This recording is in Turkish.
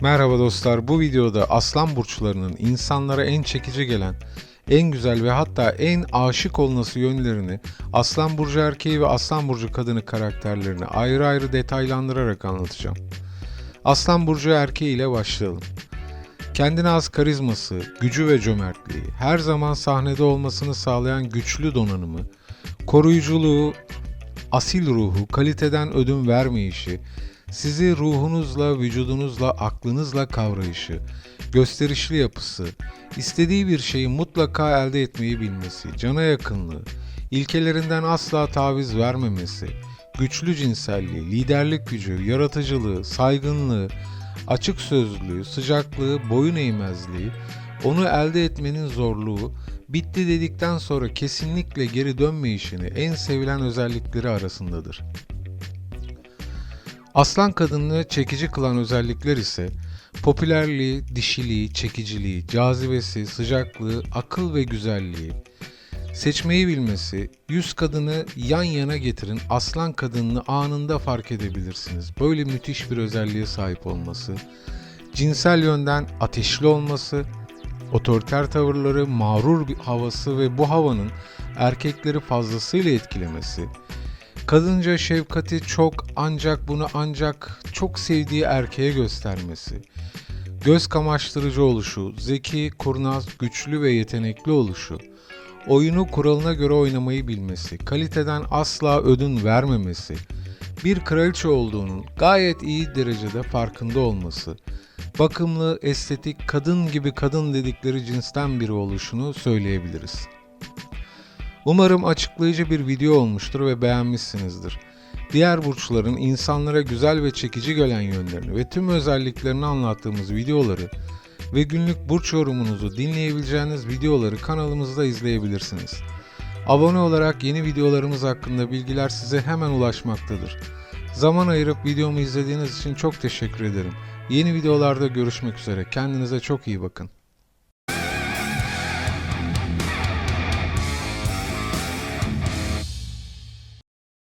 Merhaba dostlar. Bu videoda aslan burçlarının insanlara en çekici gelen, en güzel ve hatta en aşık olması yönlerini aslan burcu erkeği ve aslan burcu kadını karakterlerini ayrı ayrı detaylandırarak anlatacağım. Aslan burcu erkeği ile başlayalım. Kendine az karizması, gücü ve cömertliği, her zaman sahnede olmasını sağlayan güçlü donanımı, koruyuculuğu, asil ruhu, kaliteden ödün vermeyişi, sizi ruhunuzla, vücudunuzla, aklınızla kavrayışı, gösterişli yapısı, istediği bir şeyi mutlaka elde etmeyi bilmesi, cana yakınlığı, ilkelerinden asla taviz vermemesi, güçlü cinselliği, liderlik gücü, yaratıcılığı, saygınlığı, açık sözlülüğü, sıcaklığı, boyun eğmezliği, onu elde etmenin zorluğu, bitti dedikten sonra kesinlikle geri dönmeyişini en sevilen özellikleri arasındadır. Aslan kadını çekici kılan özellikler ise popülerliği, dişiliği, çekiciliği, cazibesi, sıcaklığı, akıl ve güzelliği, seçmeyi bilmesi, yüz kadını yan yana getirin aslan kadınını anında fark edebilirsiniz. Böyle müthiş bir özelliğe sahip olması, cinsel yönden ateşli olması, otoriter tavırları, mağrur bir havası ve bu havanın erkekleri fazlasıyla etkilemesi, Kadınca şefkati çok ancak bunu ancak çok sevdiği erkeğe göstermesi. Göz kamaştırıcı oluşu, zeki, kurnaz, güçlü ve yetenekli oluşu. Oyunu kuralına göre oynamayı bilmesi, kaliteden asla ödün vermemesi. Bir kraliçe olduğunun gayet iyi derecede farkında olması. Bakımlı, estetik, kadın gibi kadın dedikleri cinsten biri oluşunu söyleyebiliriz. Umarım açıklayıcı bir video olmuştur ve beğenmişsinizdir. Diğer burçların insanlara güzel ve çekici gelen yönlerini ve tüm özelliklerini anlattığımız videoları ve günlük burç yorumunuzu dinleyebileceğiniz videoları kanalımızda izleyebilirsiniz. Abone olarak yeni videolarımız hakkında bilgiler size hemen ulaşmaktadır. Zaman ayırıp videomu izlediğiniz için çok teşekkür ederim. Yeni videolarda görüşmek üzere. Kendinize çok iyi bakın.